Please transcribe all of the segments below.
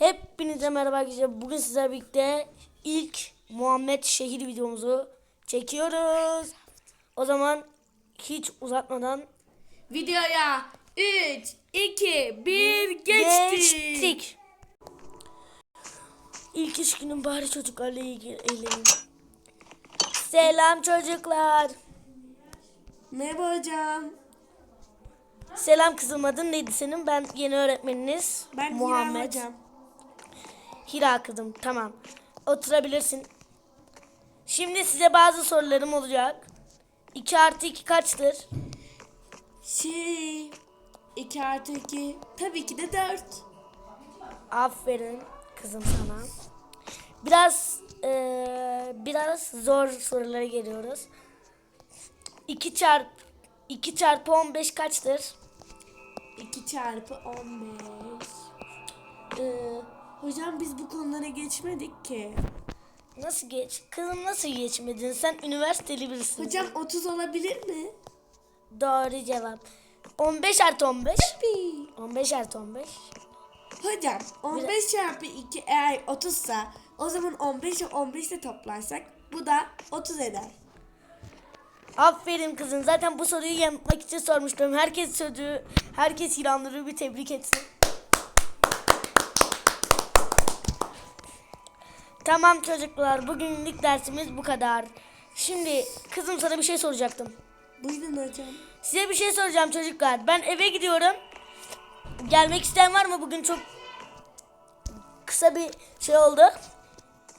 Hepinize merhaba arkadaşlar. Bugün sizlerle birlikte ilk Muhammed şehir videomuzu çekiyoruz. O zaman hiç uzatmadan Videoya 3, 2, 1 geçtik. geçtik. İlk iş günüm bari çocuklarla ilgilenelim. Selam çocuklar. Merhaba hocam. Selam kızım adın neydi senin? Ben yeni öğretmeniniz. Ben Muhammed. Muhammed. hocam. Hira kızım tamam. Oturabilirsin. Şimdi size bazı sorularım olacak. 2 artı 2 kaçtır? Şey 2 artı 2 tabii ki de 4. Aferin kızım sana. Biraz eee, biraz zor sorulara geliyoruz. 2 çarp 2 çarpı 15 kaçtır? 2 çarpı 15. Ee, hocam biz bu konulara geçmedik ki. Nasıl geç? Kızım nasıl geçmedin? Sen üniversiteli birisin. Hocam 30 olabilir mi? Doğru cevap. 15 artı 15. Tabii. 15 artı 15. Hocam 15 çarpı 2 eğer 30 sa o zaman 15 ile 15 ile toplarsak bu da 30 eder. Aferin kızım. Zaten bu soruyu yapmak için sormuştum. Herkes çocuğu, herkes İranlıları bir tebrik etsin. Tamam çocuklar. Bugünlük dersimiz bu kadar. Şimdi kızım sana bir şey soracaktım. Buyurun hocam. Size bir şey soracağım çocuklar. Ben eve gidiyorum. Gelmek isteyen var mı? Bugün çok kısa bir şey oldu.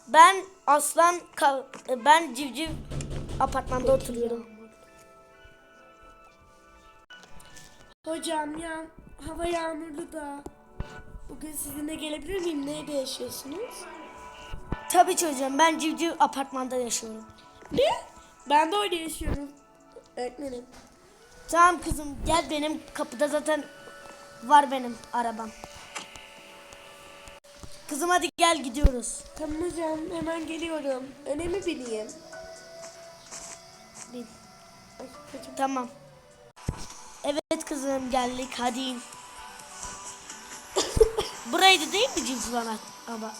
Ben aslan ben civciv apartmanda oturuyorum. Hocam ya hava yağmurlu da. Bugün sizinle gelebilir miyim? Nerede yaşıyorsunuz? Tabii çocuğum ben civciv apartmanda yaşıyorum. Ne? Ben de orada yaşıyorum. Öğretmenim. Tamam kızım gel benim kapıda zaten var benim arabam. Kızım hadi gel gidiyoruz. Tamam hocam hemen geliyorum. Önemi bileyim. Bin. Ay, hocam. Tamam. Evet kızım geldik hadi in. Buraydı değil mi civciv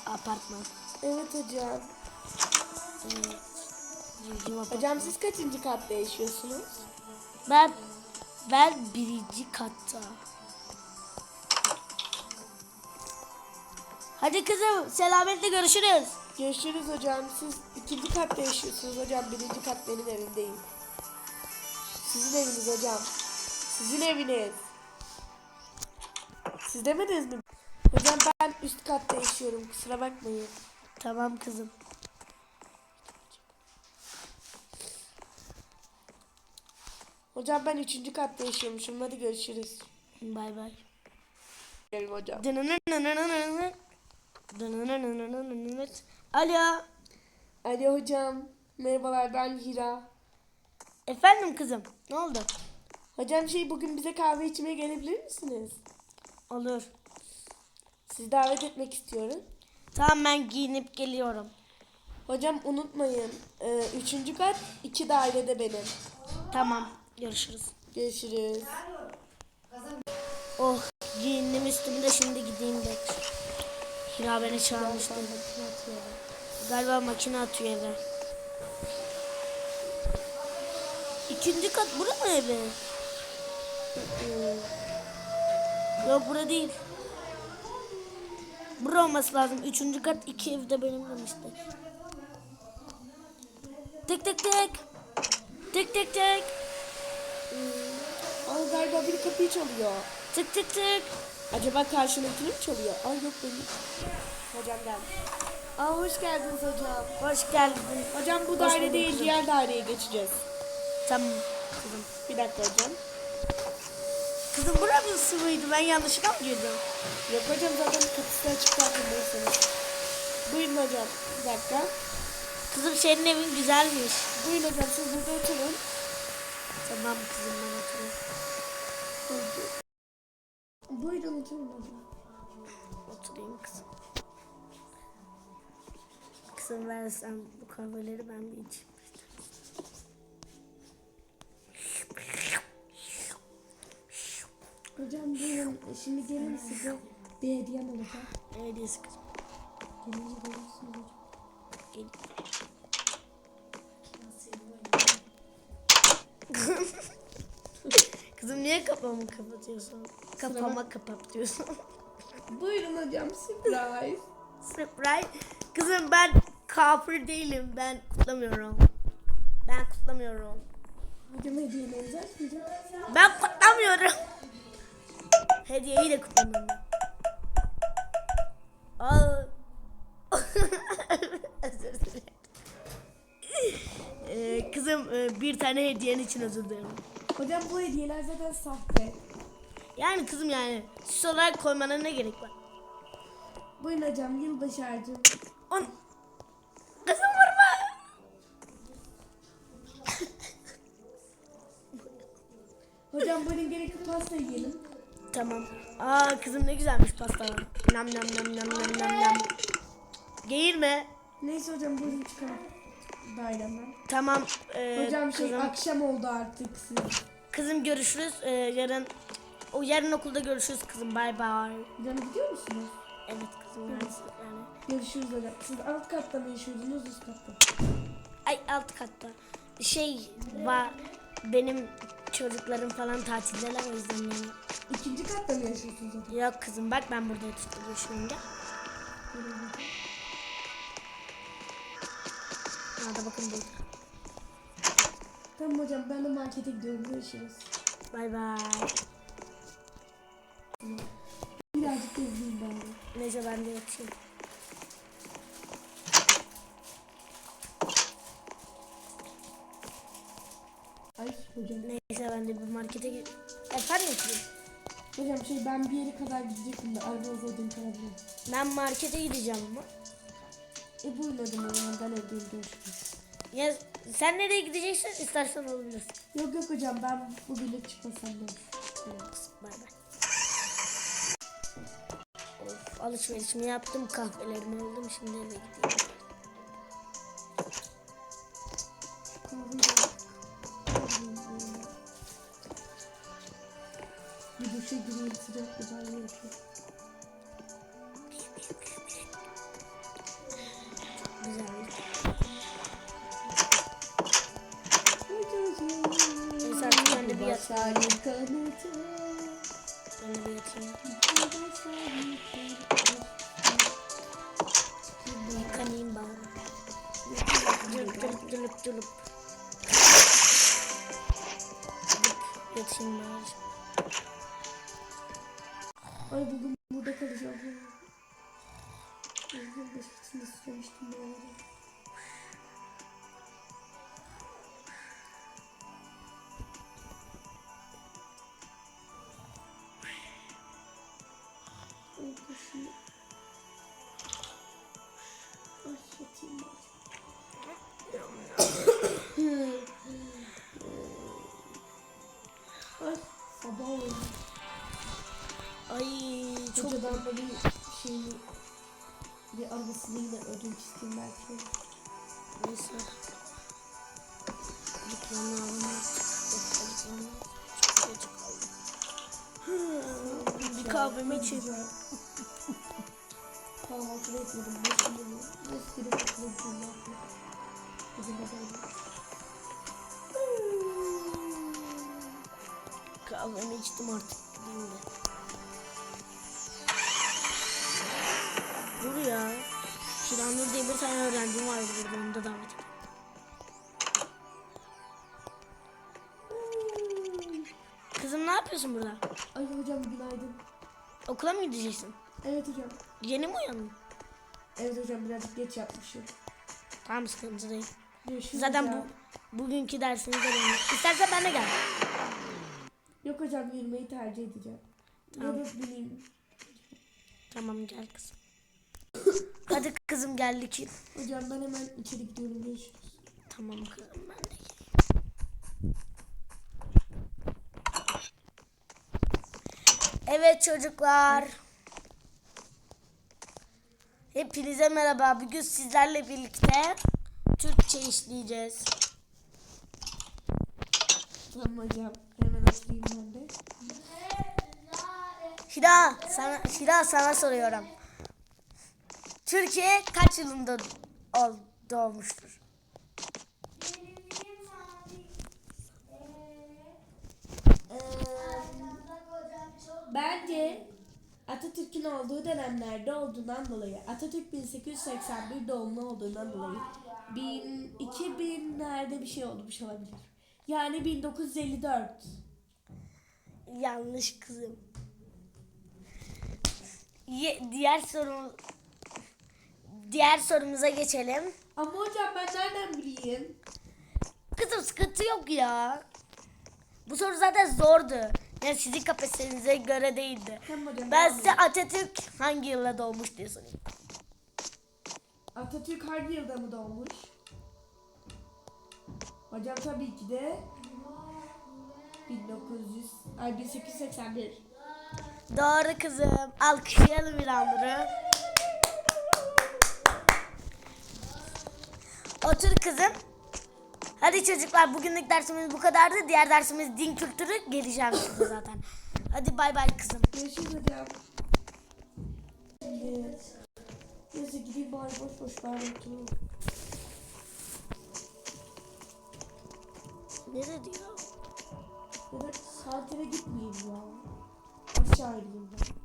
apartman? Evet hocam. Evet. Hocam siz kaçıncı katta yaşıyorsunuz? Ben ben birinci katta. Hadi kızım selametle görüşürüz. Görüşürüz hocam. Siz ikinci katta yaşıyorsunuz hocam. Birinci kat benim evim değil. Sizin eviniz hocam. Sizin eviniz. Siz demediniz mi? Hocam ben üst katta yaşıyorum. Kusura bakmayın. Tamam kızım. Hocam ben üçüncü katta yaşıyormuşum. Hadi görüşürüz. Bay bay. Gelin hocam. Alo. Alo hocam. Merhabalar ben Hira. Efendim kızım. Ne oldu? Hocam şey bugün bize kahve içmeye gelebilir misiniz? Olur. Sizi davet etmek istiyorum. Tamam ben giyinip geliyorum. Hocam unutmayın. e, üçüncü kat iki dairede benim. Tamam. Görüşürüz. Görüşürüz. Oh giyindim üstümde şimdi gideyim de. Hira beni çağırmıştı. Galiba makine atıyor eve. İkinci kat bura mı evi? Yok bura değil. Bura olması lazım. Üçüncü kat iki evde benim demişti. Tek tek tek. Tek tek tek. Aa galiba biri kapıyı çalıyor. Tık tık tık. Acaba karşımdakini mi çalıyor? Ay yok benim. Hocam geldi. Aa hoş geldiniz hocam. Hoş geldin. Hocam bu daire değil diğer daireye geçeceğiz. Tamam kızım. Bir dakika hocam. Kızım burası mıydı? Ben yanlışlıkla mı girdim? Yok hocam zaten kapısı açık farkındaysanız. Buyurun hocam. Bir dakika. Kızım senin evin güzelmiş. Buyurun hocam siz burada oturun. Tamam kızım ben oturayım. Buyurun oturun hocam. Oturayım kızım. Kızım versen bu kahveleri ben bir içeyim. Hocam buyurun. Şimdi gelin size Bir hediyem olacak. Ne hediyesi kızım? Gelince görürsünüz hocam. Gel. Kızım niye kafamı kapatıyorsun? Kafama kapatıyorsun. Buyurun hocam surprise. Surprise. Kızım ben kafir değilim. Ben kutlamıyorum. Ben kutlamıyorum. hocam hediyelerinizi açmayacağım. Ben kutlamıyorum. Hediyeyi de kutlamıyorum. Aa. özür dilerim. Ee, kızım e, bir tane hediyen için özür dilerim. Hocam bu hediyeler zaten sahte. Yani kızım yani süs olarak koymana ne gerek var? Buyurun hocam yılbaşı harcım. On... Kızım vurma. Hocam buyurun gerekli pasta yiyelim. Tamam. Aa kızım ne güzelmiş pastalar. Nam nam nam nam nam nam nam. Geğirme. Neyse hocam buyurun çıkalım. Dairemden. Tamam. ee, hocam şey kızım, akşam oldu artık siz. kızım görüşürüz. Ee, yarın o yarın okulda görüşürüz kızım. Bay bay. Hocam gidiyor musunuz? Evet kızım yani. Görüşürüz hocam. Siz alt katta mı yaşıyordunuz üst katta? Ay alt katta. Şey var benim çocuklarım falan tatildeler o yüzden yani. İkinci katta mı yaşıyorsunuz hocam? Yok kızım bak ben burada yaşıyorum. Buyurun hocam. Hadi bakın burada. Tamam hocam ben de markete gidiyorum. Görüşürüz. Bay bay. Birazcık gezeyim ben de. Neyse ben de yatayım. Ay hocam. Neyse ben de bir markete gir. Efendim? Hocam şey ben bir yere kadar gidecektim de araba uzadığım kadar değil. Ben markete gideceğim ama. E buyurun hocam o zaman ben evdeyim görüşürüz. Ya sen nereye gideceksin istersen olabilirsin. Yok yok hocam ben bugünlük çıkmasam da bay bay. Of alışverişimi yaptım kahvelerimi aldım şimdi eve gideyim. Bir duşa gireyim sıcak bir yapayım. Güzel. Ben de bir yat- Basarım kanatı. Ben de bir yatayım. Yıkanayım bari. Dürüp dürüp dürüp dürüp. Yatayım bari. Ay bugün burada kalacağım. Yılbaşı için istemiştim bu arada. Ay kuşum. Ay yatayım ben. Da bir şeyini bir arabasını yine ödünç isteyeyim belki. neyse. Geç kaldım. Bir kahvemi. Güzel. Kahvaltı da etmedim. Ne istedim okula gideceğim yapma. Bugün de böyle. Kahvemi içtim artık gideyim de. Dur ya. Şiranur diye bir tane öğrencim vardı burada onu da davet edeyim. Kızım ne yapıyorsun burada? Ay hocam günaydın. Okula mı gideceksin? Evet hocam. Yeni mi uyandın? Evet hocam birazcık geç yapmışım. Tamam sıkıntı değil. Görüşürüz Zaten hocam. bu bugünkü dersiniz de benim. İstersen ben de gel. Yok hocam yürümeyi tercih edeceğim. Tamam. Da bineyim. Tamam gel kızım. Hadi kızım geldik. Hocam ben hemen içeri gidiyorum. Görüşürüz. Tamam kızım ben de. Evet çocuklar. Hepinize merhaba. Bugün sizlerle birlikte Türkçe işleyeceğiz. Tamam hocam. Hemen atlayayım ben de. Hira sana Hira sana soruyorum. Türkiye kaç yılında doğmuştur? Bence Atatürk'ün olduğu dönemlerde olduğundan dolayı Atatürk 1881 doğumlu olduğundan dolayı 1000, 2000'lerde bir şey olmuş olabilir. Yani 1954. Yanlış kızım. Ye- diğer soru diğer sorumuza geçelim. Ama hocam ben nereden bileyim? Kızım sıkıntı yok ya. Bu soru zaten zordu. Yani sizin kapasitenize göre değildi. Tamam hocam. Ben size. Atatürk hangi yılda doğmuş diye sorayım. Atatürk hangi yılda mı doğmuş? Hocam tabii ki de 1900 ay 1881. Doğru kızım. Alkışlayalım İlhanur'u. Otur kızım. Hadi çocuklar bugünlük dersimiz bu kadardı. Diğer dersimiz din kültürü. Geleceğim size zaten. Hadi bay bay kızım. Görüşürüz hocam. Şimdi neyse gideyim bari boş boş bari oturayım. Ne diyor? Ya da saatine gitmeyeyim ya. Aşağı ineyim ben.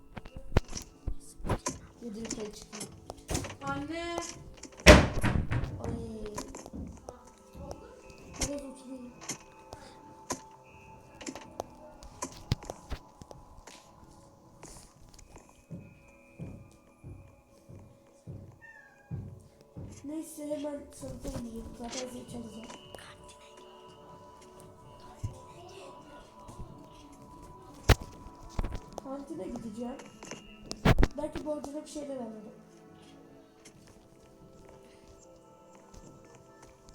Yukarı çıkayım. Anne. Zaten zil çalacak. Kantine gideceğim. Belki borcuna bir şeyler alırım.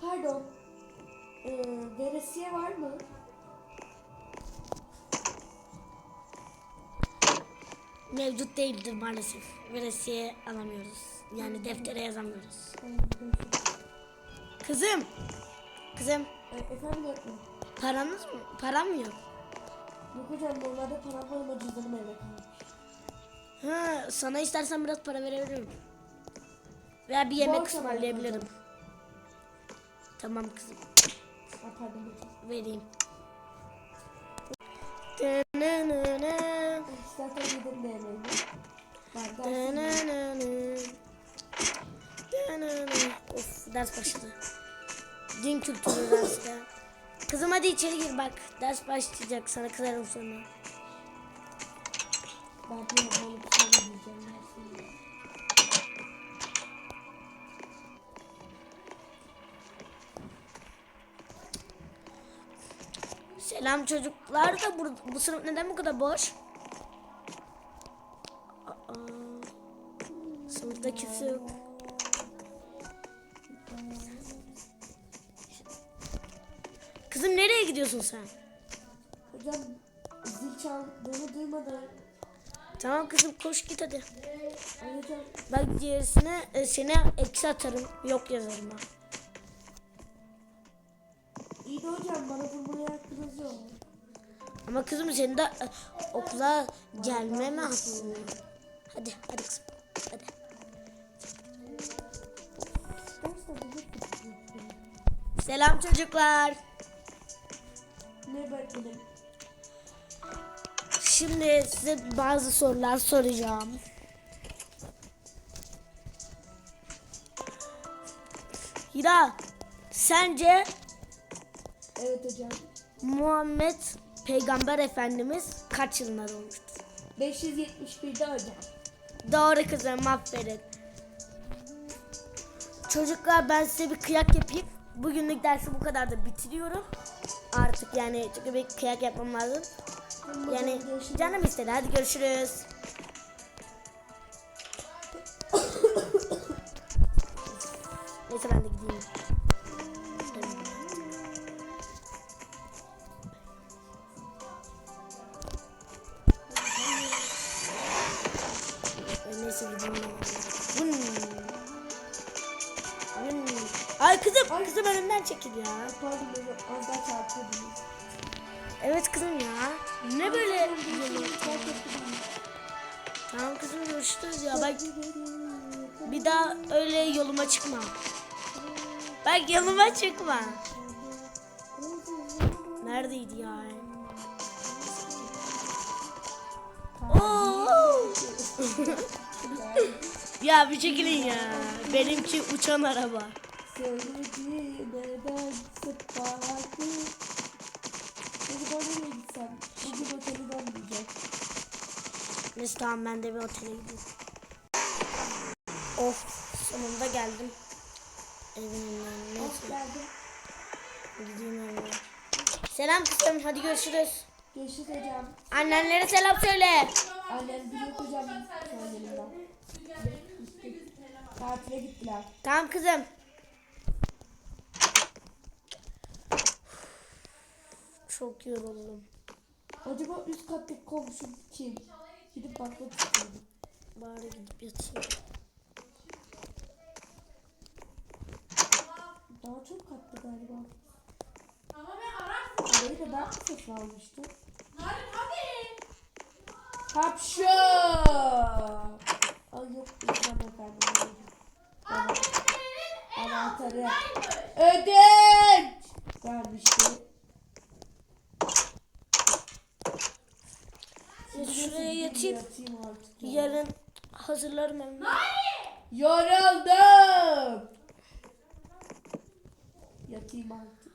Pardon. Ee, veresiye var mı? Mevcut değildir maalesef. Veresiye alamıyoruz. Yani deftere yazamıyoruz. Kızım. Kızım Ee, efendim öğretmenim. paranız mı? Param mı yok? Yok hocam normalde param var ama cüzdanım evde kalmış. Ha, sana istersen biraz para verebilirim. Veya bir yemek Borç ısmarlayabilirim. Tamam kızım. Ha, pardon. Vereyim. De dersim. Of ders başladı. Din kültürü derste. Kızım hadi içeri gir bak. Ders başlayacak. Sana kızarım sonra. Selam çocuklar da bu, bu sınıf neden bu kadar boş? Aa, sınıfta kimse yok. Gidiyorsun sen? Hocam zil çaldığını duymadan Tamam kızım koş git hadi. Hocam Bak gerisine e, seni eksi atarım. Yok yazarım ha. iyi de hocam bana vurmaya hakkınız yok. Ama kızım senin de e, okula gelme mi hakkın var? Hadi hadi kızım. Hadi. Selam çocuklar. Ne öğretmenim? Şimdi size bazı sorular soracağım. Hira, sence Evet hocam. Muhammed Peygamber Efendimiz kaç yılında doğmuştur? 571'de hocam. Doğru kızım, aferin. Çocuklar ben size bir kıyak yapayım. Bugünlük dersi bu kadar da bitiriyorum. Artık yani çünkü bir kıyak yapmam lazım. Yani canım istedi. Hadi görüşürüz. Neyse ben de gideyim. Neyse gideyim. Vın. Ay kızım, Ay. kızım önümden çekil ya. Pardon az daha çarpıyordunuz. Evet kızım ya. Ne böyle? Fark ettim. Tamam kızım görüşürüz ya. Bak bir daha öyle yoluma çıkma. Bak yoluma çıkma. Neredeydi ya? Oo! ya bir çekilin ya. Benimki uçan araba. Söyledi neden sıkmaktı. Ben nereye gitsem? Bugün oteli dönmeyecek. Neyse tamam ben de bir otele gideyim. Of sonunda geldim. Evin önüne. Neyse geldin. gideyim evine. Selam kızım hadi görüşürüz. Görüşürüz hocam. Annenlere selam söyle. Annem biliyor hocam söylerimden. Tatile gittiler. Tamam kızım. Çok yoruldum. Acaba üst kattaki komşum kim? Gidip bakmak istiyorum. Bari gidip yatayım. Daha çok kattı galiba. Ama ben ararsın. Orayı da ben mi satın almıştım? Narin hadi. Hapşo! Ay yok efendim. Abi senin Anahtarı. Ödünç! Vermişti. Yatayım. Yatayım artık. ya. Yarın hazırlarım evimi. Yoruldum. Yatayım artık.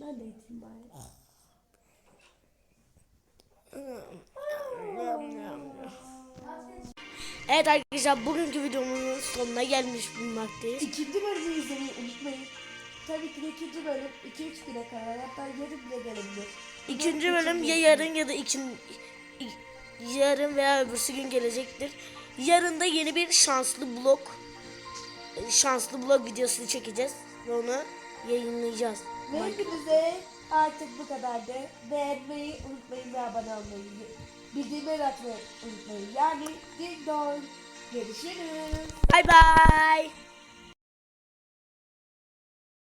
ben de yatayım bari. Evet arkadaşlar bugünkü videomuzun sonuna gelmiş bulunmaktayız. İkinci bölümü izlemeyi unutmayın. Tabii ki de ikinci bölüm 2-3 güne kadar hatta yarın bile gelebilir. İkinci bölüm ya yarın ya da ikin, yarın veya öbürsü gün gelecektir. Yarın da yeni bir şanslı blog şanslı blog videosunu çekeceğiz ve onu yayınlayacağız. Ve hepinize artık bu kadar da beğenmeyi unutmayın ve abone olmayı. Bildirimleri açmayı unutmayın. Yani ding dong. Görüşürüz. Bay bay.